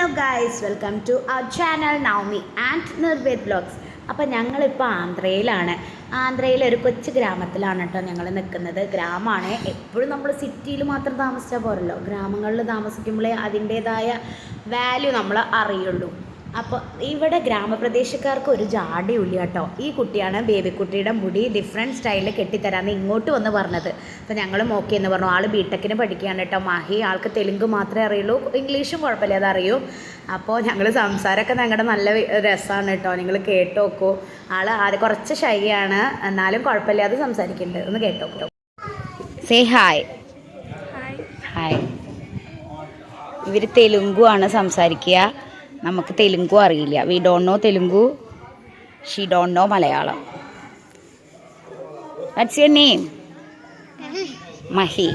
Hello guys welcome to our channel Naumi and Nirved blogs അപ്പോൾ ഞങ്ങളിപ്പോൾ ആന്ധ്രയിലാണ്. ആന്ധ്രയിലെ ഒരു കൊച്ചു ഗ്രാമത്തിലാണ് കേട്ടോ ഞങ്ങൾ നിൽക്കുന്നത്. ഗ്രാമമാണ്. എപ്പോഴും നമ്മൾ സിറ്റിയിൽ മാത്രം താമസിച്ചാൽ പോരല്ലോ. ഗ്രാമങ്ങളിൽ താമസിക്കുമ്പോഴേ അതിന്റേതായ വാല്യൂ നമ്മൾ അറിയുള്ളൂ. അപ്പോൾ ഇവിടെ ഗ്രാമപ്രദേശക്കാർക്ക് ഒരു ജാടിയുള്ളി കേട്ടോ. ഈ കുട്ടിയാണ് ബേബിക്കുട്ടിയുടെ മുടി ഡിഫറെന്റ് സ്റ്റൈലിൽ കെട്ടിത്തരാമെന്ന് ഇങ്ങോട്ട് വന്ന് പറഞ്ഞത്. അപ്പോൾ ഞങ്ങളും ഓക്കെ എന്ന് പറഞ്ഞു. ആൾ ബിടെക്കിന് പഠിക്കുകയാണ് കേട്ടോ. മാഹി ആൾക്ക് തെലുങ്ക് മാത്രമേ അറിയുള്ളൂ. ഇംഗ്ലീഷും കുഴപ്പമില്ല അതറിയൂ അപ്പോൾ ഞങ്ങൾ സംസാരമൊക്കെ ഞങ്ങളുടെ നല്ല രസമാണ് കേട്ടോ. നിങ്ങൾ കേട്ട് നോക്കൂ ആൾ ആദ്യം കുറച്ച് ഷൈയാണ് എന്നാലും കുഴപ്പമില്ലാതെ സംസാരിക്കുന്നുണ്ട് ഒന്ന് കേട്ട് നോക്കൂ സേ ഹായ് ഹായ് ഇവർ തെലുങ്കു ആണ് സംസാരിക്കുക. നമുക്ക് തെലുങ്കു അറിയില്ല. We don't know Telugu. She don't know Malayalam. What's your name Mahi.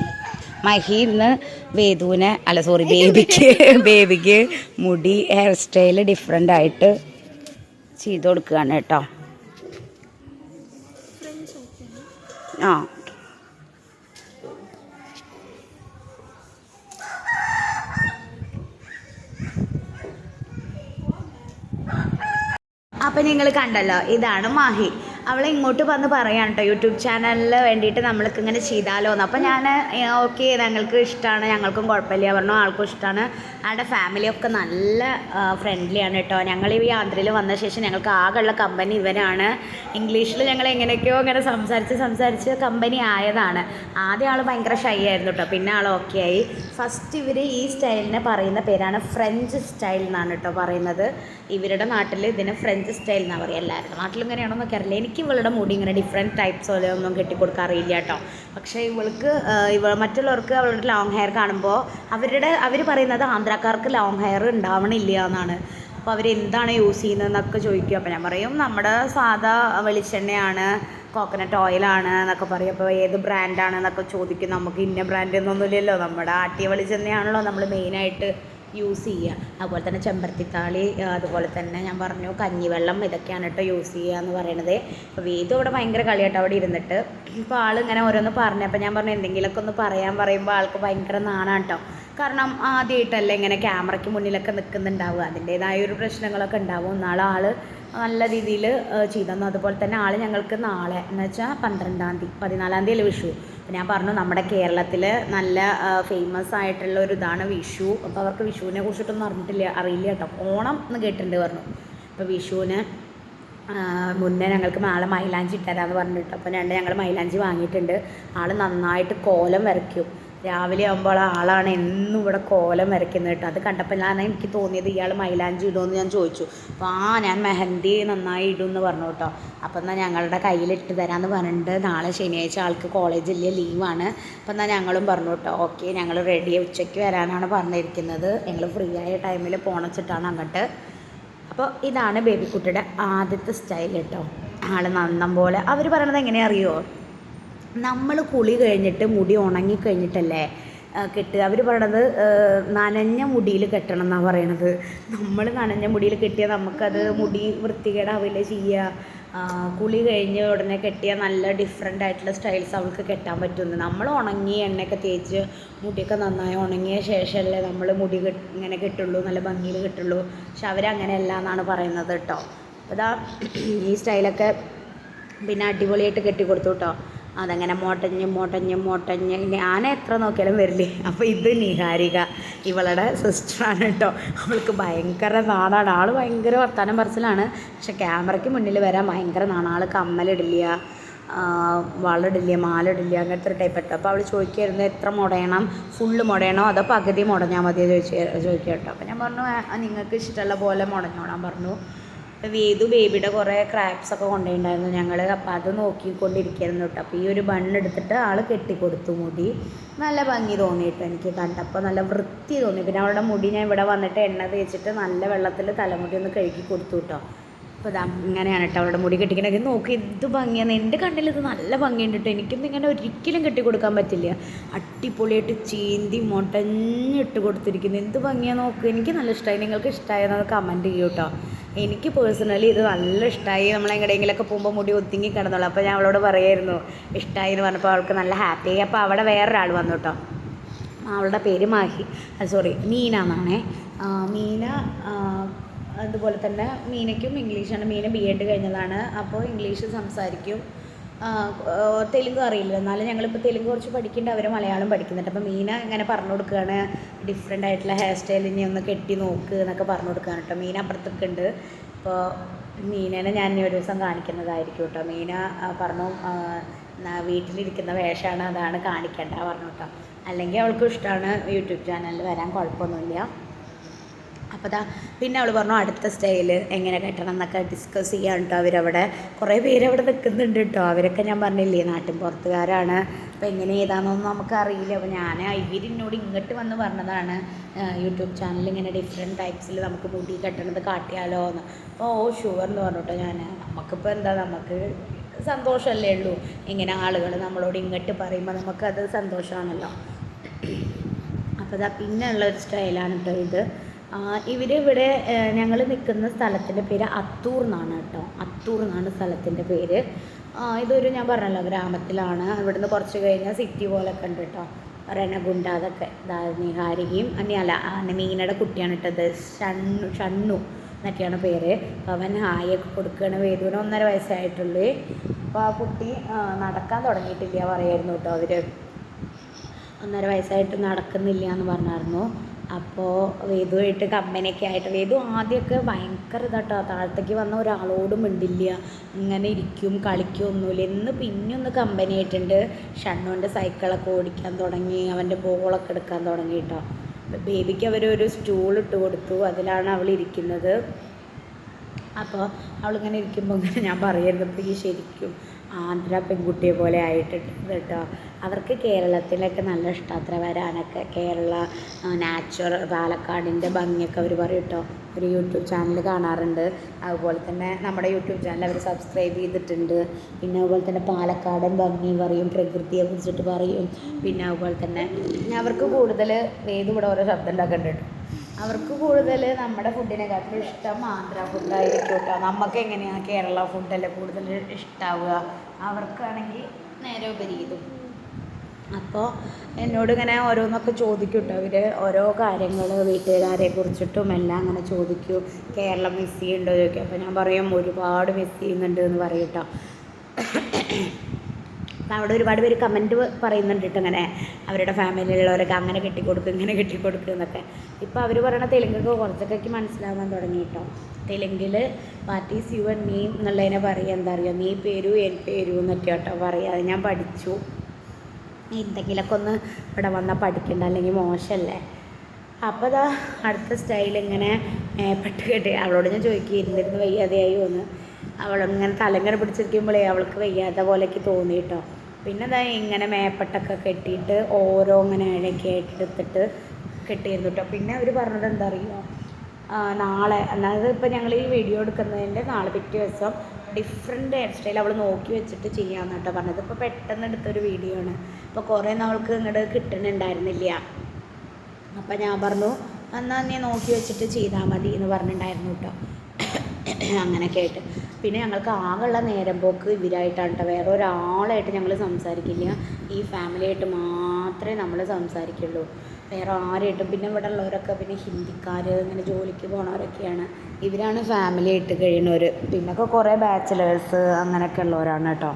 Mahi ഇന്ന് വേദുവിനെ അല്ല സോറി ബേബിക്ക് ബേബിക്ക് മുടി ഹെയർ സ്റ്റൈൽ ഡിഫറെന്റ് ആയിട്ട് ചെയ്ത് കൊടുക്കുകയാണ് കേട്ടോ. ആ. അപ്പം നിങ്ങൾ കണ്ടല്ലോ ഇതാണ് മാഹി. അവൾ ഇങ്ങോട്ട് വന്ന് പറയാണ് കേട്ടോ യൂട്യൂബ് ചാനലിന് വേണ്ടിയിട്ട് നമ്മൾക്ക് ഇങ്ങനെ ചെയ്താലോ എന്ന്. അപ്പം ഞാൻ ഓക്കെ ഞങ്ങൾക്ക് ഇഷ്ടമാണ് ഞങ്ങൾക്കും കുഴപ്പമില്ല പറഞ്ഞു ആൾക്കും ഇഷ്ടമാണ് ആളുടെ ഫാമിലിയൊക്കെ നല്ല ഫ്രണ്ട്ലിയാണ് കേട്ടോ ഞങ്ങൾ ഈ യാത്രയിൽ വന്ന ശേഷം ഞങ്ങൾക്ക് ആകെയുള്ള കമ്പനി ഇവരാണ് ഇംഗ്ലീഷിൽ ഞങ്ങൾ എങ്ങനെയൊക്കെയോ ഇങ്ങനെ സംസാരിച്ച് സംസാരിച്ച് കമ്പനി ആയതാണ്. ആദ്യം ആൾ ഭയങ്കര ഷൈ ആയിരുന്നു കേട്ടോ പിന്നെ ആൾ ഓക്കെ ആയി. ഫസ്റ്റ് ഇവർ ഈ സ്റ്റൈലിനെ പറയുന്ന പേരാണ് ഫ്രഞ്ച് സ്റ്റൈൽ എന്നാണ് കേട്ടോ പറയുന്നത്. ഇവരുടെ നാട്ടിൽ ഇതിനെ ഫ്രഞ്ച് സ്റ്റൈൽ എന്നാണ് പറയുക എല്ലാവരുടെ നാട്ടിലും ഇങ്ങനെയാണോ എന്നൊക്കെ അറിയില്ല. എനിക്ക് ഇവളുടെ മുടി ഇങ്ങനെ ഡിഫറെന്റ് ടൈപ്സ് പോലെ ഒന്നും കെട്ടിക്കൊടുക്കാൻ അറിയില്ല കേട്ടോ. പക്ഷേ ഇവൾക്ക് ഇവ മറ്റുള്ളവർക്ക് അവളുടെ ലോങ് ഹെയർ കാണുമ്പോൾ അവരുടെ അവർ പറയുന്നത് ആന്ധ്രാക്കാർക്ക് ലോങ് ഹെയർ ഉണ്ടാവണില്ല എന്നാണ്. അപ്പോൾ അവരെന്താണ് യൂസ് ചെയ്യുന്നതെന്നൊക്കെ ചോദിക്കും. അപ്പോൾ ഞാൻ പറയും നമ്മുടെ സാധാ വെളിച്ചെണ്ണയാണ് കോക്കനട്ട് ഓയിലാണ് എന്നൊക്കെ പറയും. അപ്പോൾ ഏത് ബ്രാൻഡാണ് എന്നൊക്കെ ചോദിക്കും. നമുക്ക് ഇന്ന ബ്രാൻഡ് എന്നൊന്നുമില്ലല്ലോ. നമ്മുടെ ആട്ടിയ വെളിച്ചെണ്ണയാണല്ലോ നമ്മൾ മെയിനായിട്ട് യൂസ് ചെയ്യുക. അതുപോലെ തന്നെ ചെമ്പരത്തിത്താളി അതുപോലെ തന്നെ ഞാൻ പറഞ്ഞു കഞ്ഞിവെള്ളം ഇതൊക്കെയാണ് കേട്ടോ യൂസ് ചെയ്യുക എന്ന് പറയണത്. അപ്പോൾ വേദു ഇവിടെ ഭയങ്കര കളിയാട്ടോ അവിടെ ഇരുന്നിട്ട്. ഇപ്പോൾ ആൾ ഇങ്ങനെ ഓരോന്ന് പറഞ്ഞു. അപ്പോൾ ഞാൻ പറഞ്ഞു എന്തെങ്കിലുമൊക്കെ ഒന്ന് പറയാൻ പറയുമ്പോൾ ആൾക്ക് ഭയങ്കര നാണാണ് കേട്ടോ. കാരണം ആദ്യമായിട്ടല്ലേ ഇങ്ങനെ ക്യാമറയ്ക്ക് മുന്നിലൊക്കെ നിൽക്കുന്നുണ്ടാവുക അതിന്റേതായ ഒരു പ്രശ്നങ്ങളൊക്കെ ഉണ്ടാവും. നാളെ ആൾ നല്ല രീതിയിൽ ചെയ്തു തന്നു. അതുപോലെ തന്നെ ആൾ ഞങ്ങൾക്ക് നാളെ എന്ന് വെച്ചാൽ പന്ത്രണ്ടാം തീയതി പതിനാലാം തീയതി അല്ലേ വിഷു. അപ്പോൾ ഞാൻ പറഞ്ഞു നമ്മുടെ കേരളത്തിൽ നല്ല ഫേമസ് ആയിട്ടുള്ള ഒരു ഇതാണ് വിഷു. അപ്പോൾ അവർക്ക് വിഷുവിനെ കുറിച്ചിട്ടൊന്നും അറിഞ്ഞിട്ടില്ല അറിയില്ല കേട്ടോ. ഓണം എന്ന് കേട്ടിട്ടുണ്ട് പറഞ്ഞു. അപ്പോൾ വിഷുവിന് മുന്നേ ഞങ്ങൾക്ക് നാളെ മൈലാഞ്ചി ഇട്ടരാന്ന് പറഞ്ഞിട്ട്. അപ്പോൾ രണ്ട് ഞങ്ങൾ മൈലാഞ്ചി വാങ്ങിയിട്ടുണ്ട്. ആൾ നന്നായിട്ട് കോലം വരയ്ക്കും. രാവിലെ ആകുമ്പോൾ ആളാണ് എന്നും ഇവിടെ കോലം വരയ്ക്കുന്നത് കേട്ടോ. അത് കണ്ടപ്പോൾ ഞാൻ എനിക്ക് തോന്നിയത് ഇയാൾ മൈലാഞ്ചി ഇടുമെന്ന് ഞാൻ ചോദിച്ചു. അപ്പോൾ ആ ഞാൻ മെഹന്തി നന്നായി ഇടുമെന്ന് പറഞ്ഞു കേട്ടോ. അപ്പം എന്നാൽ ഞങ്ങളുടെ കയ്യിലിട്ട് തരാമെന്ന് പറഞ്ഞിട്ട് നാളെ ശനിയാഴ്ച ആൾക്ക് കോളേജിൽ ലീവാണ് അപ്പം എന്നാൽ ഞങ്ങളും പറഞ്ഞു കേട്ടോ. ഓക്കെ ഞങ്ങൾ റെഡി ഉച്ചയ്ക്ക് വരാനാണ് പറഞ്ഞിരിക്കുന്നത്. ഞങ്ങൾ ഫ്രീ ആയ ടൈമിൽ പോണച്ചിട്ടാണ് അങ്ങോട്ട്. അപ്പോൾ ഇതാണ് ബേബിക്കുട്ടിയുടെ ആദ്യത്തെ സ്റ്റൈൽ കേട്ടോ. ആൾ നന്നം പോലെ അവർ പറയണത് എങ്ങനെയാ അറിയുമോ നമ്മൾ കുളി കഴിഞ്ഞിട്ട് മുടി ഉണങ്ങി കഴിഞ്ഞിട്ടല്ലേ കെട്ടുക. അവർ പറയണത് നനഞ്ഞ മുടിയിൽ കെട്ടണം എന്നാണ് പറയണത്. നമ്മൾ നനഞ്ഞ മുടിയിൽ കെട്ടിയാൽ നമുക്കത് മുടി വൃത്തികേടാവില്ല ചെയ്യുക കുളി കഴിഞ്ഞ് ഉടനെ കെട്ടിയാൽ നല്ല ഡിഫറെന്റ് ആയിട്ടുള്ള സ്റ്റൈൽസ് അവൾക്ക് കെട്ടാൻ പറ്റുന്നു നമ്മൾ ഉണങ്ങി എണ്ണയൊക്കെ തേച്ച് മുടിയൊക്കെ നന്നായി ഉണങ്ങിയ ശേഷമല്ലേ നമ്മൾ മുടി ഇങ്ങനെ കെട്ടുള്ളൂ നല്ല ഭംഗിയിൽ കെട്ടുള്ളൂ. പക്ഷെ അവരങ്ങനെയല്ല എന്നാണ് പറയുന്നത് കേട്ടോ. അപ്പോൾ ഇതാ ഈ സ്റ്റൈലൊക്കെ പിന്നെ അടിപൊളിയായിട്ട് കെട്ടി കൊടുത്തു കേട്ടോ. അതങ്ങനെ മോട്ടഞ്ഞ് മോട്ടഞ്ഞ് മോട്ടഞ്ഞ്. ഇനി ആന എത്ര നോക്കിയാലും വരില്ലേ? അപ്പോൾ ഇത് നിഹാരിക ഇവളുടെ സിസ്റ്ററാണ് കേട്ടോ. അവൾക്ക് ഭയങ്കര നാടാണ്. ആൾ ഭയങ്കര വർത്താനം പറച്ചിലാണ്. പക്ഷെ ക്യാമറയ്ക്ക് മുന്നിൽ വരാൻ ഭയങ്കര നാണ്. ആൾ കമ്മലിടില്ല വളടില്ല മാലിടില്ല അങ്ങനത്തെ ഒരു ടൈപ്പ് കേട്ടോ. അപ്പോൾ അവൾ ചോദിക്കുമായിരുന്നു എത്ര മുടയണം? ഫുള്ള് മുടയണോ? അതോ പകുതി മുടഞ്ഞാൽ മതിയോ? ചോദിച്ചു ചോദിക്കാം കേട്ടോ. അപ്പോൾ ഞാൻ പറഞ്ഞു നിങ്ങൾക്ക് ഇഷ്ടമുള്ള പോലെ മുടഞ്ഞോളാൻ പറഞ്ഞു. വേദു ബേബിയുടെ കുറേ ക്രാപ്സ് ഒക്കെ കൊണ്ടുപോയിട്ടുണ്ടായിരുന്നു ഞങ്ങൾ അപ്പം അത് നോക്കിക്കൊണ്ടിരിക്കുകയായിരുന്നു കേട്ടോ. അപ്പോൾ ഈ ഒരു ബണ്ണെടുത്തിട്ട് ആൾ കെട്ടിക്കൊടുത്തു മുടി. നല്ല ഭംഗി തോന്നിയിട്ട് എനിക്ക് കണ്ടപ്പോൾ. നല്ല വൃത്തി തോന്നി. പിന്നെ അവളുടെ മുടി ഞാൻ ഇവിടെ വന്നിട്ട് എണ്ണ തേച്ചിട്ട് നല്ല വെള്ളത്തിൽ തലമുടി ഒന്ന് കഴുകി കൊടുത്തു കേട്ടോ. അപ്പോൾ ഇതാ ഇങ്ങനെയാണ് കേട്ടോ അവളുടെ മുടി കെട്ടിക്കണത്. നോക്കി ഇത് ഭംഗിയാണ്. എന്റെ കണ്ണിൽ ഇത് നല്ല ഭംഗിയുണ്ട് കേട്ടോ. എനിക്കൊന്നും ഇങ്ങനെ ഒരിക്കലും കെട്ടിക്കൊടുക്കാൻ പറ്റില്ല. അടിപൊളിയായിട്ട് ചീന്തി മുടഞ്ഞിട്ട് കൊടുത്തിരിക്കുന്നു. എന്ത് ഭംഗിയാണ് നോക്ക്. എനിക്ക് നല്ല ഇഷ്ടമായി നിങ്ങൾക്ക് ഇഷ്ടമായെന്നത് കമന്റ് ചെയ്യൂ കേട്ടോ. എനിക്ക് പേഴ്സണലി ഇത് നല്ല ഇഷ്ടമായി നമ്മൾ എങ്ങടെയെങ്കിലുമൊക്കെ പോകുമ്പോൾ മുടി ഒതുങ്ങി കിടന്നുള്ളൂ അപ്പോൾ ഞാൻ അവളോട് പറയായിരുന്നു ഇഷ്ടമായി എന്ന് പറഞ്ഞപ്പോൾ അവൾക്ക് നല്ല ഹാപ്പിയായി അപ്പോൾ അവിടെ വേറൊരാൾ വന്നു കേട്ടോ. അവളുടെ പേര് മാഹി. സോറി മീന എന്നാണേ. മീന അതുപോലെ തന്നെ മീനയ്ക്കും ഇംഗ്ലീഷാണ്. മീന ബി എഡ് കഴിഞ്ഞതാണ്. അപ്പോൾ ഇംഗ്ലീഷ് സംസാരിക്കും. തെലുങ്ക് അറിയില്ല. എന്നാലും ഞങ്ങളിപ്പോൾ തെലുങ്ക് കുറച്ച് പഠിക്കേണ്ട അവർ മലയാളം പഠിക്കുന്നുണ്ട്. അപ്പോൾ മീന ഇങ്ങനെ പറഞ്ഞു കൊടുക്കുകയാണ്. ഡിഫറെന്റ് ആയിട്ടുള്ള ഹെയർ സ്റ്റൈൽ ഇനി ഒന്ന് കെട്ടി നോക്ക് എന്നൊക്കെ പറഞ്ഞു കൊടുക്കുകയാണ് കേട്ടോ. മീന അപ്പുറത്തൊക്കെ ഉണ്ട്. അപ്പോൾ മീനേനെ ഞാൻ ഒരു ദിവസം കാണിക്കുന്നതായിരിക്കും കേട്ടോ. മീന പറഞ്ഞു വീട്ടിലിരിക്കുന്ന വേഷമാണ്. അതാണ് കാണിക്കേണ്ട പറഞ്ഞു കേട്ടോ. അല്ലെങ്കിൽ അവൾക്കും ഇഷ്ടമാണ് യൂട്യൂബ് ചാനലിൽ വരാൻ കുഴപ്പമൊന്നുമില്ല. അപ്പോൾ പിന്നെ അവൾ പറഞ്ഞു അടുത്ത സ്റ്റൈൽ എങ്ങനെ കെട്ടണം എന്നൊക്കെ ഡിസ്കസ് ചെയ്യാൻ കേട്ടോ അവരവിടെ കുറേ പേര് അവിടെ നിൽക്കുന്നുണ്ട് കേട്ടോ അവരൊക്കെ ഞാൻ പറഞ്ഞില്ലേ നാട്ടിൻ പുറത്തുകാരാണ്. അപ്പോൾ എങ്ങനെ ഏതാണെന്നൊന്നും നമുക്കറിയില്ല. അപ്പോൾ ഞാൻ ഇവരിന്നോട് ഇങ്ങോട്ട് വന്ന് പറഞ്ഞതാണ് യൂട്യൂബ് ചാനൽ ഇങ്ങനെ ഡിഫറെന്റ് ടൈപ്സിൽ നമുക്ക് മുടി കെട്ടണത് കാട്ടിയാലോ എന്ന്. അപ്പോൾ ഓ ഷുവർ എന്ന് പറഞ്ഞിട്ടോ ഞാൻ നമുക്കിപ്പോൾ എന്താ നമുക്ക് സന്തോഷമല്ലേ ഉള്ളൂ. ഇങ്ങനെ ആളുകൾ നമ്മളോട് ഇങ്ങോട്ട് പറയുമ്പോൾ നമുക്കത് സന്തോഷമാണല്ലോ അപ്പോൾ അതാ പിന്നെ ഉള്ള ഒരു സ്റ്റൈലാണ് കേട്ടോ ഇത്. ഇവർ ഇവിടെ ഞങ്ങൾ നിൽക്കുന്ന സ്ഥലത്തിന്റെ പേര് അത്തൂർ എന്നാണ് കേട്ടോ. അത്തൂർ എന്നാണ് സ്ഥലത്തിന്റെ പേര്. ഇതൊരു ഞാൻ പറഞ്ഞല്ലോ ഗ്രാമത്തിലാണ്. ഇവിടുന്ന് കുറച്ച് കഴിഞ്ഞാൽ സിറ്റി പോലൊക്കെ ഉണ്ട് കേട്ടോ. റെനഗുണ്ട അതൊക്കെ നിഹാരികയും അല്ല മീനയുടെ കുട്ടിയാണ് ഇട്ടത് ഷണ്ണു ഷണ്ണു എന്നൊക്കെയാണ് പേര്. അവൻ ഹായൊക്കെ കൊടുക്കുകയാണ്. വേദുവിന് ഒന്നര വയസ്സായിട്ടുള്ളൂ. അപ്പോൾ ആ കുട്ടി നടക്കാൻ തുടങ്ങിയിട്ടില്ല പറയായിരുന്നു കേട്ടോ അവർ ഒന്നര വയസ്സായിട്ട് നടക്കുന്നില്ല എന്ന് പറഞ്ഞായിരുന്നു. അപ്പോൾ വേദുവായിട്ട് കമ്പനിയൊക്കെ ആയിട്ട് വേദു ആദ്യമൊക്കെ ഭയങ്കര ഇതാട്ടോ. താഴത്തേക്ക് വന്ന ഒരാളോടും മിണ്ടില്ല. ഇങ്ങനെ ഇരിക്കും കളിക്കും ഒന്നുമില്ല. ഇന്ന് പിന്നെ ഒന്ന് കമ്പനി ആയിട്ടുണ്ട്. ഷണ്ണുവിന്റെ സൈക്കിളൊക്കെ ഓടിക്കാൻ തുടങ്ങി. അവന്റെ ബോളൊക്കെ എടുക്കാൻ തുടങ്ങി കേട്ടോ ബേബിക്ക് അവർ ഒരു സ്റ്റൂൾ ഇട്ട് കൊടുത്തു. അതിലാണ് അവൾ ഇരിക്കുന്നത്. അപ്പോൾ അവളിങ്ങനെ ഇരിക്കുമ്പോൾ ഇങ്ങനെ ഞാൻ പറയരുത്. ഇപ്പോൾ ഈ ശരിക്കും ആന്ധ്ര പെൺകുട്ടിയെ പോലെ ആയിട്ടുണ്ട് കേട്ടോ. അവർക്ക് കേരളത്തിലൊക്കെ നല്ല ഇഷ്ടം വരാനൊക്കെ. കേരള നാച്ചുറൽ പാലക്കാടിന്റെ ഭംഗിയൊക്കെ അവർ പറയും കേട്ടോ. ഒരു യൂട്യൂബ് ചാനൽ കാണാറുണ്ട്. അതുപോലെ തന്നെ നമ്മുടെ യൂട്യൂബ് ചാനൽ അവർ സബ്സ്ക്രൈബ് ചെയ്തിട്ടുണ്ട്. പിന്നെ അതുപോലെ തന്നെ പാലക്കാടൻ ഭംഗി പറയും പ്രകൃതിയെ കുറിച്ചിട്ട് പറയും. പിന്നെ അതുപോലെ തന്നെ അവർക്ക് കൂടുതൽ വേദം ഇവിടെ ഓരോ ശബ്ദം ഉണ്ടാക്കുന്നുണ്ട് കേട്ടോ അവർക്ക് കൂടുതൽ നമ്മുടെ ഫുഡിനെക്കാട്ടിലും ഇഷ്ടം ആന്ധ്ര ഫുഡായിരിക്കും കേട്ടോ നമുക്ക് എങ്ങനെയാണ് കേരള ഫുഡല്ലേ കൂടുതൽ ഇഷ്ടാവുക? അവർക്കാണെങ്കിൽ നേരെ വിപരീതം അപ്പോൾ എന്നോട് ഇങ്ങനെ ഓരോന്നൊക്കെ ചോദിക്കും കേട്ടോ അവർ ഓരോ കാര്യങ്ങൾ വീട്ടുകാരെ കുറിച്ചിട്ടും എല്ലാം അങ്ങനെ ചോദിക്കും. കേരളം മിസ് ചെയ്യുന്നുണ്ടോ ചോദിക്കും. അപ്പോൾ ഞാൻ പറയും ഒരുപാട് മിസ് ചെയ്യുന്നുണ്ട് എന്ന് പറയും കേട്ടോ അപ്പോൾ അവിടെ ഒരുപാട് പേര് കമന്റ് പറയുന്നുണ്ട് കേട്ടോ അങ്ങനെ അവരുടെ ഫാമിലിയിലുള്ളവരൊക്കെ അങ്ങനെ കെട്ടിക്കൊടുക്കും ഇങ്ങനെ കെട്ടിക്കൊടുക്കും എന്നൊക്കെ. ഇപ്പോൾ അവർ പറയണ തെലുങ്കൊക്കെ കുറച്ചൊക്കെ മനസ്സിലാവാൻ തുടങ്ങി കേട്ടോ തെലുങ്കിൽ what is you and me എന്നുള്ളതിനെ പറയുക എന്താ പറയുക നീ പേരു എൻ പേരു എന്നൊക്കെ കേട്ടോ പറയുക ഞാൻ പഠിച്ചു. എന്തെങ്കിലുമൊക്കെ ഒന്ന് ഇവിടെ വന്നാൽ പഠിക്കണ്ട അല്ലെങ്കിൽ മോശമല്ലേ അപ്പോൾ അതാ അടുത്ത സ്റ്റൈൽ ഇങ്ങനെ മേപ്പെട്ട് കെട്ടി. അവളോട് ഞാൻ ചോദിക്കുക ഇരുന്നിരുന്ന് വയ്യാതെയായി? ഒന്ന് അവളിങ്ങനെ തലങ്ങനെ പിടിച്ചിരിക്കുമ്പോഴേ അവൾക്ക് വയ്യാത്ത പോലെയൊക്കെ തോന്നി കേട്ടോ. പിന്നെ അതാ ഇങ്ങനെ മേപ്പട്ടൊക്കെ കെട്ടിയിട്ട് ഓരോ ഇങ്ങനെ ഇഴക്കി എടുത്തിട്ട് കെട്ടിയിരുന്നു കേട്ടോ. പിന്നെ അവർ പറഞ്ഞത് എന്താ അറിയുമോ നാളെ അതായത് ഇപ്പോൾ ഞങ്ങൾ ഈ വീഡിയോ എടുക്കുന്നതിന്റെ നാളെ പിറ്റേ ദിവസം ഡിഫറെന്റ് ഹെയർ സ്റ്റൈൽ അവൾ നോക്കി വെച്ചിട്ട് ചെയ്യാമെന്ന് കേട്ടോ പറഞ്ഞത്. ഇപ്പോൾ പെട്ടെന്ന് എടുത്തൊരു വീഡിയോ ആണ്. അപ്പോൾ കുറേ നാൾക്ക് ഇങ്ങോട്ട് കിട്ടുന്നുണ്ടായിരുന്നില്ല. അപ്പം ഞാൻ പറഞ്ഞു എന്നാൽ നീ നോക്കി വെച്ചിട്ട് ചെയ്താൽ മതി എന്ന് പറഞ്ഞിട്ടുണ്ടായിരുന്നു കേട്ടോ. അങ്ങനെയൊക്കെ ആയിട്ട്. പിന്നെ ഞങ്ങൾക്ക് ആകെയുള്ള നേരം പോക്ക് ഇവരായിട്ടാണ് കേട്ടോ വേറെ ഒരാളായിട്ട് ഞങ്ങൾ സംസാരിക്കില്ല. ഈ ഫാമിലിയായിട്ട് മാത്രമേ നമ്മൾ സംസാരിക്കുള്ളൂ. വേറെ ആരായിട്ടും പിന്നെ ഇവിടെ ഉള്ളവരൊക്കെ പിന്നെ ഹിന്ദിക്കാർ ഇങ്ങനെ ജോലിക്ക് പോണവരൊക്കെയാണ്. ഇവരാണ് ഫാമിലി ആയിട്ട് കഴിയുന്നവർ പിന്നൊക്കെ കുറേ ബാച്ചിലേഴ്സ് അങ്ങനെയൊക്കെ ഉള്ളവരാണ് കേട്ടോ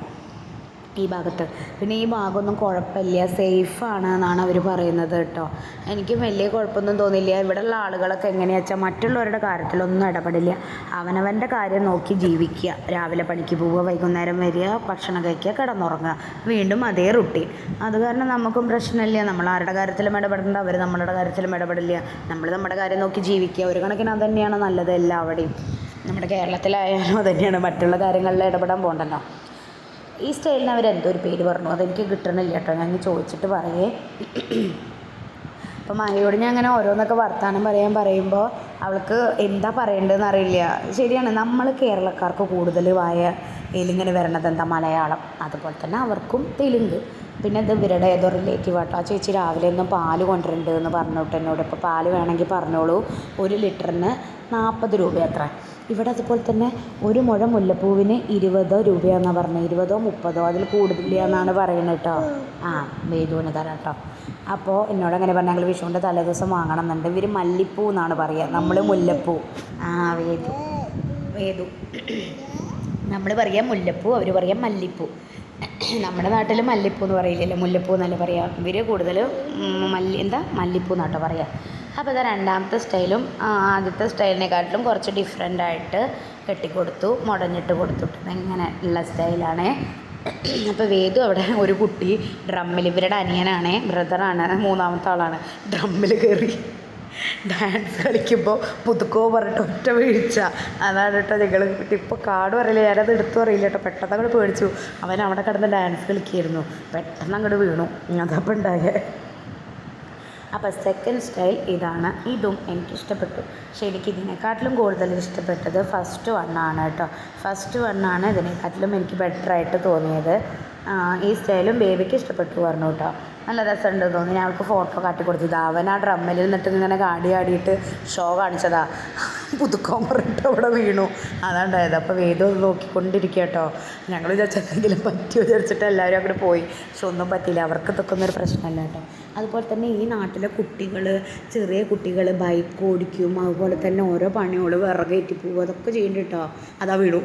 ഈ ഭാഗത്ത്. പിന്നെ ഈ ഭാഗമൊന്നും കുഴപ്പമില്ല. സേഫാണ് എന്നാണ് അവർ പറയുന്നത് കേട്ടോ. എനിക്ക് വലിയ കുഴപ്പമൊന്നും തോന്നിയില്ല ഇവിടെയുള്ള ആളുകളൊക്കെ എങ്ങനെയാ വെച്ചാൽ മറ്റുള്ളവരുടെ കാര്യത്തിലൊന്നും ഇടപെടില്ല. അവനവന്റെ കാര്യം നോക്കി ജീവിക്കുക. രാവിലെ പണിക്ക് പോവുക വൈകുന്നേരം വരിക ഭക്ഷണം കഴിക്കുക കിടന്നുറങ്ങുക. വീണ്ടും അതേ റുട്ടീൻ അത് കാരണം നമുക്കും പ്രശ്നമില്ല. നമ്മൾ ആരുടെ കാര്യത്തിലും ഇടപെടേണ്ട. അവർ നമ്മളുടെ കാര്യത്തിലും ഇടപെടില്ല. നമ്മൾ നമ്മുടെ കാര്യം നോക്കി ജീവിക്കുക. ഒരു കണക്കിന് അത് തന്നെയാണ് നല്ലത് എല്ലാവിടെയും നമ്മുടെ കേരളത്തിലായാലും തന്നെയാണ്. മറ്റുള്ള കാര്യങ്ങളിൽ ഇടപെടാൻ പോകണ്ടല്ലോ ഈ സ്റ്റൈലിന് അവർ എന്തോ ഒരു പേര് പറഞ്ഞു. അതെനിക്ക് കിട്ടണില്ല കേട്ടോ. ഞാൻ ചോദിച്ചിട്ട് പറയേ. അപ്പം മായയോട് ഞാൻ അങ്ങനെ ഓരോന്നൊക്കെ വർത്തമാനം പറയാൻ പറയുമ്പോൾ അവൾക്ക് എന്താ പറയേണ്ടതെന്ന് അറിയില്ല. ശരിയാണ് നമ്മൾ കേരളക്കാർക്ക് കൂടുതൽ വായ ഇതിലിങ്ങനെ വരണത് എന്താ മലയാളം? അതുപോലെ തന്നെ അവർക്കും തെലുങ്ക്. പിന്നെ ഇത് ഇവരുടെ ഏതോ റിലേറ്റീവ് ആട്ടോ. ആ ചേച്ചി രാവിലെ ഒന്നും പാൽ കൊണ്ടുവരുന്നുണ്ട് എന്ന് ഇപ്പോൾ പാൽ വേണമെങ്കിൽ പറഞ്ഞോളൂ. ഒരു ലിറ്ററിന് നാൽപ്പത് രൂപ അത്ര. ഇവിടെ അതുപോലെ തന്നെ ഒരു മുഴം മുല്ലപ്പൂവിന് ഇരുപതോ രൂപയാണെന്നാണ് പറഞ്ഞത് ഇരുപതോ മുപ്പതോ അതിൽ കൂടുതലില്ല എന്നാണ് പറയുന്നത് കേട്ടോ. ആ വേദുവിന് തരാം കേട്ടോ. അപ്പോൾ എന്നോട് അങ്ങനെ പറഞ്ഞാൽ ഞങ്ങൾ വിഷുവിന്റെ തലേദിവസം വാങ്ങണം എന്നുണ്ട് ഇവർ മല്ലിപ്പൂ എന്നാണ് പറയുക. നമ്മൾ മുല്ലപ്പൂ. ആ വേദു വേദു നമ്മൾ പറയാം മുല്ലപ്പൂ അവർ പറയാം മല്ലിപ്പൂ. നമ്മുടെ നാട്ടിൽ മല്ലിപ്പൂ എന്ന് പറയില്ലല്ലോ. മുല്ലപ്പൂ എന്നല്ല പറയുക ഇവർ കൂടുതൽ മല്ലി എന്താ? മല്ലിപ്പൂ എന്നാട്ടോ പറയുക അപ്പോൾ ഇതാ രണ്ടാമത്തെ സ്റ്റൈലും ആദ്യത്തെ സ്റ്റൈലിനെക്കാട്ടിലും കുറച്ച് ഡിഫറെന്റ് ആയിട്ട് കെട്ടിക്കൊടുത്തു മുടഞ്ഞിട്ട് കൊടുത്തിട്ടുണ്ട്. ഇങ്ങനെ ഉള്ള സ്റ്റൈലാണ്. അപ്പോൾ വേദു അവിടെ ഒരു കുട്ടി ഡ്രമ്മിൽ ഇവരുടെ അനിയനാണ് ബ്രദറാണ് മൂന്നാമത്തെ ആളാണ്. ഡ്രമ്മിൽ കയറി ഡാൻസ് കളിക്കുമ്പോൾ പുതുക്കോ പറഞ്ഞിട്ട് ഒറ്റ വീഴ്ച. അതാണ് കേട്ടോ നിങ്ങൾ ഇപ്പോൾ കാട് പറയില്ല ഞാനത് എടുത്തു പറയില്ല കേട്ടോ. പെട്ടെന്ന് അങ്ങോട്ട് പേടിച്ചു. അവൻ അവിടെ കിടന്ന് ഡാൻസ് കളിക്കുകയായിരുന്നു പെട്ടെന്ന് അങ്ങോട്ട് വീണു. അതപ്പോൾ ഉണ്ടായേ. അപ്പോൾ സെക്കൻഡ് സ്റ്റൈൽ ഇതാണ്. ഇതും എനിക്ക് ഇഷ്ടപ്പെട്ടു. പക്ഷേ എനിക്ക് ഇതിനെക്കാട്ടിലും കൂടുതൽ ഇഷ്ടപ്പെട്ടത് ഫസ്റ്റ് വണ്ണാണ് കേട്ടോ. ഫസ്റ്റ് വണ്ണാണ് ഇതിനെക്കാട്ടിലും എനിക്ക് ബെറ്ററായിട്ട് തോന്നിയത്. ഈ സ്റ്റൈലും ബേബിക്ക് ഇഷ്ടപ്പെട്ടു പറഞ്ഞു കേട്ടോ. നല്ല രസമുണ്ട് തോന്നി ഞാൻ അവൾക്ക് ഫോട്ടോ കാട്ടി കൊടുത്തത്. അവൻ ആ ഡ്രമ്മിൽ നിന്നിട്ട് ഇങ്ങനെ കാടി ആടിയിട്ട് ഷോ കാണിച്ചതാ. പുതുക്കോൻ പറഞ്ഞിട്ട് അവിടെ വീണു. അതാണ്ടായത് അപ്പോൾ വേദം ഒന്ന് നോക്കിക്കൊണ്ടിരിക്കുക കേട്ടോ. ഞങ്ങൾ വിചാരിച്ചെന്തെങ്കിലും പറ്റിയോ വിചാരിച്ചിട്ട് എല്ലാവരും അങ്ങോട്ട് പോയി. പക്ഷെ ഒന്നും പറ്റിയില്ല. അവർക്ക് ഇതൊക്കെ ഒന്നൊരു പ്രശ്നമല്ല കേട്ടോ. അതുപോലെ തന്നെ ഈ നാട്ടിലെ കുട്ടികൾ ചെറിയ കുട്ടികൾ ബൈക്ക് ഓടിക്കും. അതുപോലെ തന്നെ ഓരോ പണികൾ വിറകേറ്റി പോകും അതൊക്കെ ചെയ്യുന്നുണ്ട് കേട്ടോ. അതാ വീണു.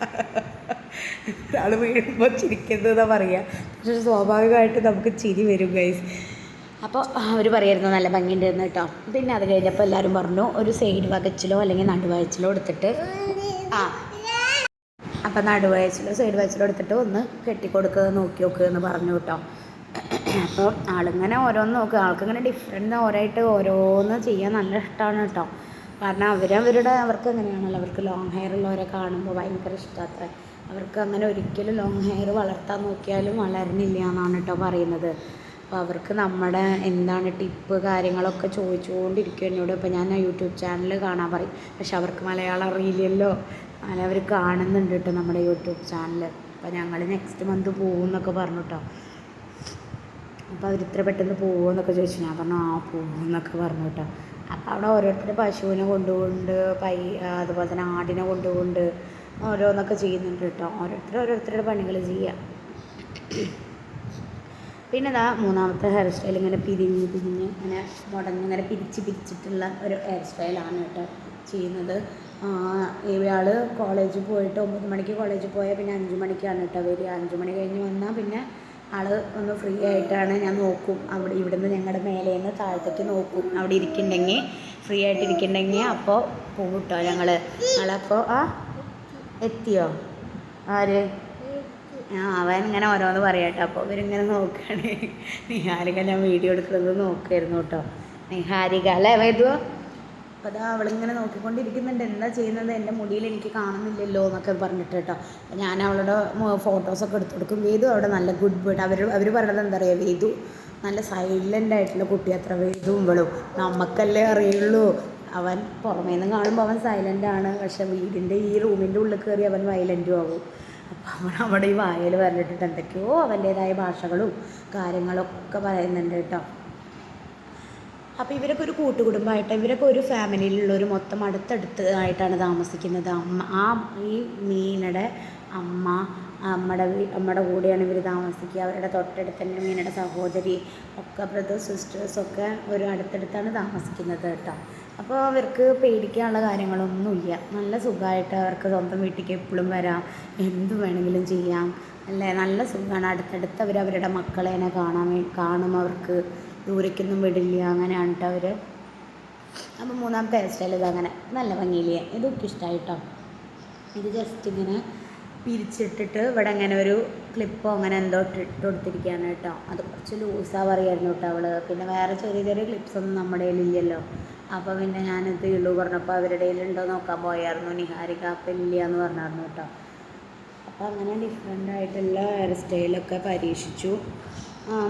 ഒരാൾ വീഴുമ്പോൾ ചിരിക്കുന്നതാണ് പറയുക പക്ഷെ സ്വാഭാവികമായിട്ട് നമുക്ക് ചിരി വരും ഗൈസ് അപ്പോൾ അവർ പറയായിരുന്നു നല്ല ഭംഗിയുണ്ടെന്ന് കേട്ടോ. പിന്നെ അത് കഴിഞ്ഞപ്പോൾ എല്ലാവരും പറഞ്ഞു ഒരു സൈഡ് വകച്ചിലോ അല്ലെങ്കിൽ നടുവയച്ചിലോ എടുത്തിട്ട് ആ. അപ്പം നടുവയച്ചിലോ സൈഡ് വയച്ചിലോ എടുത്തിട്ട് ഒന്ന് കെട്ടിക്കൊടുക്കുക നോക്കി നോക്കുക എന്ന് പറഞ്ഞു കേട്ടോ. അപ്പോൾ ആളിങ്ങനെ ഓരോന്ന് നോക്കുക ആൾക്കിങ്ങനെ ഡിഫറെന്റ് ഓരോയിട്ട് ഓരോന്ന് ചെയ്യാൻ നല്ല ഇഷ്ടമാണ് കേട്ടോ. കാരണം അവരവരുടെ അവർക്ക് എങ്ങനെയാണല്ലോ അവർക്ക് ലോങ് ഹെയർ ഉള്ളവരെ കാണുമ്പോൾ ഭയങ്കര ഇഷ്ടമാത്ര അവർക്ക് അങ്ങനെ ഒരിക്കലും ലോങ് ഹെയർ വളർത്താൻ നോക്കിയാലും വളരുന്നില്ല എന്നാണ് കേട്ടോ പറയുന്നത്. അപ്പോൾ അവർക്ക് നമ്മുടെ എന്താണ് ടിപ്പ് കാര്യങ്ങളൊക്കെ ചോദിച്ചുകൊണ്ടിരിക്കും എന്നോട്. ഇപ്പോൾ ഞാൻ യൂട്യൂബ് ചാനൽ കാണാൻ പറയും. പക്ഷെ അവർക്ക് മലയാളം അറിയില്ലല്ലോ. അങ്ങനെ അവർ കാണുന്നുണ്ട് കേട്ടോ നമ്മുടെ യൂട്യൂബ് ചാനൽ അപ്പോൾ ഞങ്ങൾ നെക്സ്റ്റ് മന്ത് പോകും എന്നൊക്കെ പറഞ്ഞു കേട്ടോ. അപ്പോൾ അവർ ഇത്ര പെട്ടെന്ന് പോകുമെന്നൊക്കെ ചോദിച്ചു. ഞാൻ പറഞ്ഞു ആ പോകും എന്നൊക്കെ പറഞ്ഞു കേട്ടോ. അപ്പോൾ അവിടെ ഓരോരുത്തർ പശുവിനെ കൊണ്ടുകൊണ്ട് പൈ അതുപോലെ തന്നെ ആടിനെ കൊണ്ടുകൊണ്ട് ഓരോന്നൊക്കെ ചെയ്യുന്നുണ്ട് കേട്ടോ. ഓരോരുത്തർ ഓരോരുത്തരുടെ പണികൾ ചെയ്യുക പിന്നെ ഇതാ മൂന്നാമത്തെ ഹെയർ സ്റ്റൈൽ ഇങ്ങനെ പിരിഞ്ഞ് പിരിഞ്ഞ് ഇങ്ങനെ മുടങ്ങി ഇങ്ങനെ പിരിച്ച് പിരിച്ചിട്ടുള്ള ഒരു ഹെയർ സ്റ്റൈലാണ് കേട്ടോ ചെയ്യുന്നത്. ഇയാൾ കോളേജിൽ പോയിട്ട് ഒമ്പത് മണിക്ക് കോളേജിൽ പോയാൽ പിന്നെ അഞ്ച് മണിക്കാണ് കേട്ടോ വരിക. അഞ്ച് മണി കഴിഞ്ഞ് വന്നാൽ പിന്നെ ആൾ ഒന്ന് ഫ്രീ ആയിട്ടാണ് ഞാൻ നോക്കും. അവിടെ ഇവിടുന്ന് ഞങ്ങളുടെ മേലെ നിന്ന് താഴത്തേക്ക് നോക്കും. അവിടെ ഇരിക്കുന്നുണ്ടെങ്കിൽ ഫ്രീ ആയിട്ട് ഇരിക്കുന്നുണ്ടെങ്കിൽ അപ്പോൾ പോകും കേട്ടോ ഞങ്ങൾ ഞങ്ങളപ്പോൾ ആ എത്തിയോ? ആര്? ആ അവൻ ഇങ്ങനെ ഓരോന്ന് പറയട്ടെ. അപ്പോൾ ഇവരിങ്ങനെ നോക്കുകയാണ് നിഹാരിക ഞാൻ വീഡിയോ എടുക്കുന്നത് നോക്കുമായിരുന്നു കേട്ടോ. നിഹാരിക അല്ലേ വേദു അപ്പോൾ അതാ അവളിങ്ങനെ നോക്കിക്കൊണ്ടിരിക്കുന്നുണ്ട്. എന്താ ചെയ്യുന്നത്? എന്റെ മുടിയിൽ എനിക്ക് കാണുന്നില്ലല്ലോ എന്നൊക്കെ പറഞ്ഞിട്ട് കേട്ടോ. ഞാൻ അവളുടെ ഫോട്ടോസൊക്കെ എടുത്തു കൊടുക്കും. വേദു അവിടെ നല്ല ഗുഡ് ബേർഡ് അവർ അവർ പറയണത് എന്താ പറയുക വേദു നല്ല സൈലന്റ് ആയിട്ടുള്ള കുട്ടി അത്ര വേദും ഇവളും. നമുക്കല്ലേ അറിയുള്ളൂ. അവൻ പുറമേ നിന്ന് കാണുമ്പോൾ അവൻ സൈലന്റ് ആണ്. പക്ഷെ വീടിന്റെ ഈ റൂമിന്റെ ഉള്ളിൽ കയറി അവൻ വയലന്റും ആകും അപ്പോൾ അവൻ അവിടെ ഈ വായൽ പറഞ്ഞിട്ട് എന്തൊക്കെയോ അവന്റേതായ ഭാഷകളും കാര്യങ്ങളൊക്കെ പറയുന്നുണ്ട് കേട്ടോ. അപ്പോൾ ഇവരൊക്കെ ഒരു കൂട്ടുകുടുംബമായിട്ട് ഇവരൊക്കെ ഒരു ഫാമിലിയിലുള്ള ഒരു മൊത്തം അടുത്തടുത്ത് ആയിട്ടാണ് താമസിക്കുന്നത്. അമ്മ ആ ഈ മീനയുടെ അമ്മ അമ്മയുടെ അമ്മയുടെ കൂടെയാണ് ഇവർ താമസിക്കുക. അവരുടെ തൊട്ടടുത്ത് തന്നെ മീനയുടെ സഹോദരി ഒക്കെ ബ്രദേഴ്സ് സിസ്റ്റേഴ്സൊക്കെ ഒരു അടുത്തടുത്താണ് താമസിക്കുന്നത് കേട്ടോ. അപ്പോൾ അവർക്ക് പേടിക്കാനുള്ള കാര്യങ്ങളൊന്നുമില്ല. നല്ല സുഖമായിട്ട് അവർക്ക് സ്വന്തം വീട്ടിലേക്ക് എപ്പോഴും വരാം. എന്ത് വേണമെങ്കിലും ചെയ്യാം. അല്ലേ? നല്ല സുഖമാണ്. അടുത്തടുത്ത് അവർ അവരുടെ മക്കളേനെ കാണാൻ കാണും. അവർക്ക് ദൂരേക്കൊന്നും വിടില്ല. അങ്ങനെയാണ് അവർ അപ്പോൾ മൂന്നാമത്തെ ഹെയർ സ്റ്റൈൽ അങ്ങനെ. നല്ല ഭംഗിയില്ലേ? ഇതൊക്കെ ഇഷ്ടമായിട്ടോ ഇത് ജസ്റ്റ് ഇങ്ങനെ പിരിച്ചിട്ടിട്ട് ഇവിടെ അങ്ങനെ ഒരു ക്ലിപ്പോ അങ്ങനെ എന്തോ ഇട്ട് കൊടുത്തിരിക്കുകയാണ് കേട്ടോ. അത് കുറച്ച് ലൂസാ പറയായിരുന്നു കേട്ടോ അവൾ. പിന്നെ വേറെ ചെറിയ ചെറിയ ക്ലിപ്സ് ഒന്നും നമ്മുടെ കയ്യിലില്ലല്ലോ അപ്പോൾ പിന്നെ ഞാനിത് ഉള്ളൂ പറഞ്ഞപ്പോൾ അവരുടെ കയ്യിലുണ്ടോ നോക്കാൻ പോയായിരുന്നു. നിഹാരിക അപ്പം എന്ന് പറഞ്ഞായിരുന്നു കേട്ടോ. അപ്പോൾ അങ്ങനെ ഡിഫറെന്റ് ആയിട്ടുള്ള ഹെയർ സ്റ്റൈലൊക്കെ പരീക്ഷിച്ചു.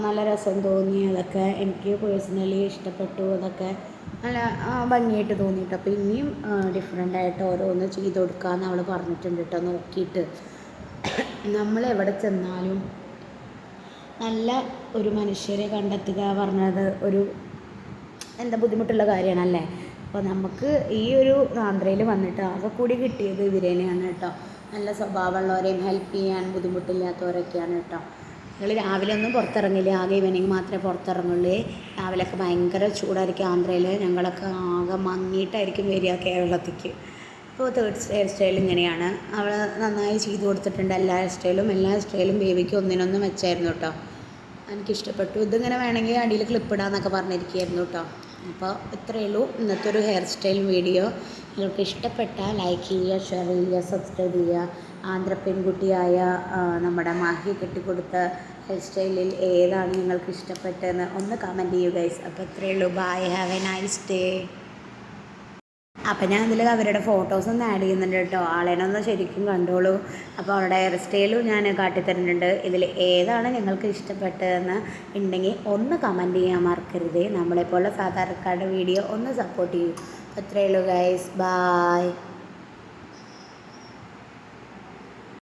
നല്ല രസം തോന്നി. അതൊക്കെ എനിക്ക് പേഴ്സണലി ഇഷ്ടപ്പെട്ടു. അതൊക്കെ നല്ല ഭംഗിയായിട്ട് തോന്നിയിട്ട് അപ്പോൾ ഇനിയും ഡിഫറെന്റ് ആയിട്ട് ഓരോന്ന് ചെയ്ത് കൊടുക്കാമെന്ന് അവൾ പറഞ്ഞിട്ടുണ്ട് കേട്ടോ നോക്കിയിട്ട്. നമ്മൾ എവിടെ ചെന്നാലും നല്ല ഒരു മനുഷ്യരെ കണ്ടെത്തുക പറഞ്ഞത് ഒരു എന്താ ബുദ്ധിമുട്ടുള്ള കാര്യമാണല്ലേ? അപ്പോൾ നമുക്ക് ഈ ഒരു ആന്ധ്രയിൽ വന്നിട്ട് ആകെ കൂടി കിട്ടിയത് ഇവരേനെയാണ് കേട്ടോ. നല്ല സ്വഭാവമുള്ളവരെയും ഹെൽപ്പ് ചെയ്യാൻ ബുദ്ധിമുട്ടില്ലാത്തവരൊക്കെയാണ് കേട്ടോ. ഞങ്ങൾ രാവിലെ ഒന്നും പുറത്തിറങ്ങില്ല ആകെ ഈവനിങ് മാത്രമേ പുറത്തിറങ്ങുള്ളൂ. രാവിലെയൊക്കെ ഭയങ്കര ചൂടായിരിക്കും ആന്ധ്രയിൽ ഞങ്ങളൊക്കെ ആകെ മങ്ങിയിട്ടായിരിക്കും വരിക കേരളത്തിലേക്ക് ഇപ്പോൾ തേർഡ് ഹെയർ സ്റ്റൈൽ ഇങ്ങനെയാണ്. അവൾ നന്നായി ചെയ്തു കൊടുത്തിട്ടുണ്ട് എല്ലാ ഹെയർ സ്റ്റൈലും എല്ലാ ഹെയർ സ്റ്റൈലും ബേബിക്ക് ഒന്നിനൊന്നും വെച്ചായിരുന്നു കേട്ടോ. എനിക്കിഷ്ടപ്പെട്ടു. ഇതിങ്ങനെ വേണമെങ്കിൽ അടിയിൽ ക്ലിപ്പ് ഇടാന്നൊക്കെ പറഞ്ഞിരിക്കുകയായിരുന്നു കേട്ടോ. അപ്പോൾ ഇത്രയേ ഉള്ളൂ. ഇന്നത്തെ ഒരു ഹെയർ സ്റ്റൈൽ വീഡിയോ. നിങ്ങൾക്ക് ഇഷ്ടപ്പെട്ടാൽ ലൈക്ക് ചെയ്യുക ഷെയർ ചെയ്യുക സബ്സ്ക്രൈബ് ചെയ്യുക. ആന്ധ്ര പെൺകുട്ടിയായ നമ്മുടെ മാഹി കെട്ടിക്കൊടുത്ത ഹെയർ സ്റ്റൈലിൽ ഏതാണ് നിങ്ങൾക്ക് ഇഷ്ടപ്പെട്ടതെന്ന് ഒന്ന് കമന്റ് ചെയ്യുക ഗൈസ് അപ്പോൾ ഇത്രയേ ഉള്ളൂ. Bye have a nice day അപ്പം ഞാൻ ഇതിൽ അവരുടെ ഫോട്ടോസ് ഒന്ന് ആഡ് ചെയ്യുന്നുണ്ട് കേട്ടോ. ആളേനെ ഒന്ന് ശരിക്കും കണ്ടോളൂ. അപ്പോൾ അവരുടെ ഹെയർ സ്റ്റൈലും ഞാൻ കാട്ടിത്തരുന്നുണ്ട്. ഇതിൽ ഏതാണ് നിങ്ങൾക്ക് ഇഷ്ടപ്പെട്ടതെന്ന് ഉണ്ടെങ്കിൽ ഒന്ന് കമന്റ് ചെയ്യാൻ മറക്കരുത്. നമ്മളെപ്പോലുള്ള സാധാരണക്കാരുടെ വീഡിയോ ഒന്ന് സപ്പോർട്ട് ചെയ്യൂ. അത്രയേ ഉള്ളൂ ഗൈസ് ബായ്